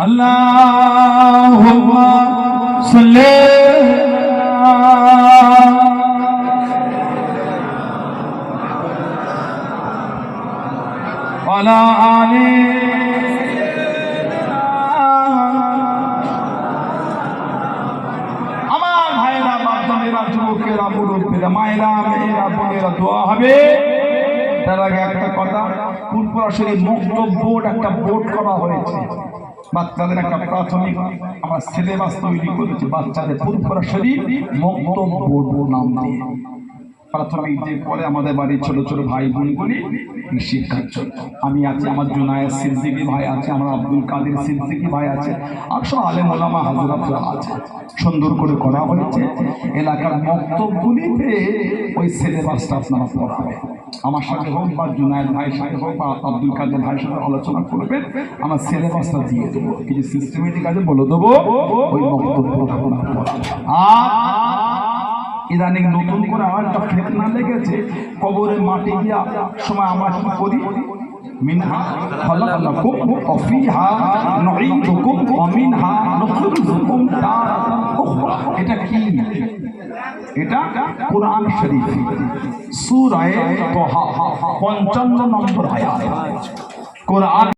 اللهم صل على آل আমার ভাইরা বাচ্চামেরা যুবকেরা মুরব্বীরা মায়েরা মেয়েরা বোনেরা দোয়া হবে তার আগে একটা কথা পূর্বরাশির মুক্ত বোর্ড একটা বোর্ড করা হয়েছে। বাচ্চাদের একটা প্রাথমিক আমার সিলেবাস তৈরি করেছে, বাচ্চাদের পূর্বরাশির মুক্ত বোর্ড নাম দিয়ে। প্রাথমিক যে পরে আমাদের বাড়ির ছোট ছোট ভাই বোনগুলি শিক্ষার জন্য আমি আছি আমার জুনায়ের সিদ্দিকি ভাই আছে, আমার আব্দুল কাদের সিদ্দিকি ভাই আছে, আর সব আলেম ওলামা হাজরাতরা আছে। সুন্দর করে করা হয়েছে, এলাকার বক্তব্যগুলিতে ওই সিলেবাসটা আপনারা পড়াবে আমার সাথে হোক বা জুনায়েদ ভাইয়ের সাথে হোক বা আব্দুল কাদের ভাইয়ের সাথে আলোচনা করবেন, আমার সিলেবাসটা দিয়ে দেবো। কিছু সিস্টেমেটিক আছে, বলে দেবো, ওই পড়াবেন। আর ইদানিং নতুন করে আমার একটা ফেতনা লেগেছে। কবরে মাটি গিয়া সময় আমরা কি করি? এটা কোরআন শরীফ। সূরা তাহা 55 নম্বর আয়াত। কোরআন